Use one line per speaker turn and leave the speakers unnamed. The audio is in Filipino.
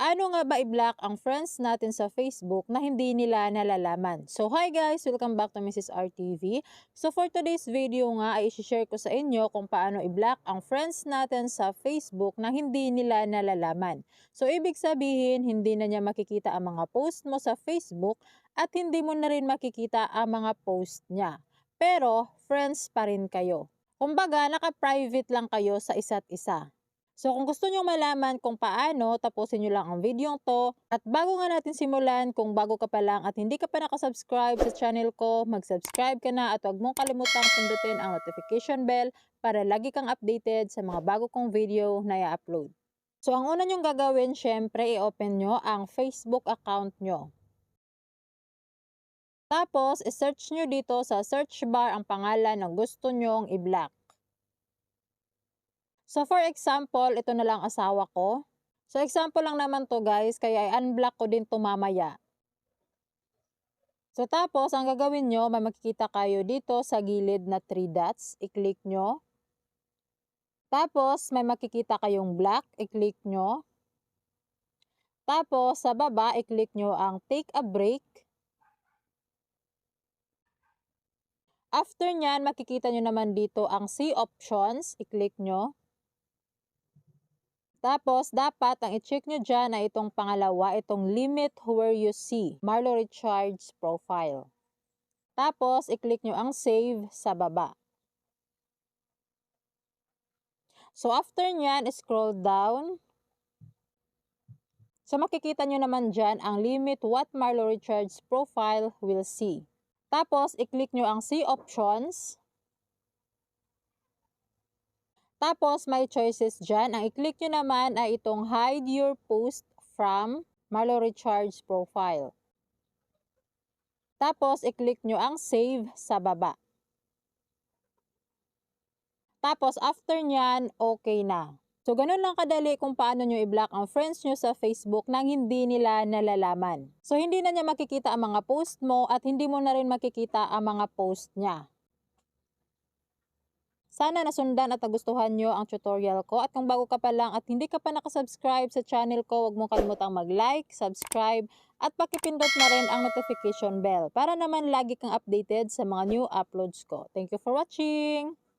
paano nga ba i-block ang friends natin sa Facebook na hindi nila nalalaman? So hi guys! Welcome back to Mrs. RTV. So for today's video nga ay share ko sa inyo kung paano i-block ang friends natin sa Facebook na hindi nila nalalaman. So ibig sabihin, hindi na niya makikita ang mga post mo sa Facebook at hindi mo na rin makikita ang mga post niya. Pero friends pa rin kayo. Kumbaga, naka-private lang kayo sa isa't isa. So kung gusto nyo malaman kung paano, tapusin nyo lang ang video to. At bago nga natin simulan, kung bago ka pa lang at hindi ka pa nakasubscribe sa channel ko, mag-subscribe ka na at huwag mong kalimutang pindutin ang notification bell para lagi kang updated sa mga bago kong video na i-upload. So ang una nyong gagawin, syempre, i-open nyo ang Facebook account nyo. Tapos, i-search nyo dito sa search bar ang pangalan na gusto nyong i-block. So for example, ito na lang asawa ko. So example lang naman to guys, kaya i-unblock ko din to mamaya. So tapos, ang gagawin nyo, may makikita kayo dito sa gilid na 3 dots. I-click nyo. Tapos, may makikita kayong black. I-click nyo. Tapos, sa baba, i-click nyo ang take a break. After nyan, makikita nyo naman dito ang see options. I-click nyo. Tapos, dapat ang i-check nyo dyan ay itong pangalawa, itong limit where you see, Marlo Richards profile. Tapos, i-click nyo ang save sa baba. So, after nyan, scroll down. So, makikita nyo naman dyan ang limit what Marlo Richards profile will see. Tapos, i-click nyo ang see options. Tapos, may choices dyan. Ang i-click nyo naman ay itong hide your post from Marlo Richards profile. Tapos, i-click nyo ang save sa baba. Tapos, after nyan, okay na. So, ganun lang kadali kung paano nyo i-block ang friends nyo sa Facebook nang hindi nila nalalaman. So, hindi na niya makikita ang mga post mo at hindi mo na rin makikita ang mga post niya. Sana nasundan at nagustuhan nyo ang tutorial ko. At kung bago ka pa lang at hindi ka pa nakasubscribe sa channel ko, huwag mo kalimutang mag-like, subscribe, at pakipindot na rin ang notification bell para naman lagi kang updated sa mga new uploads ko. Thank you for watching!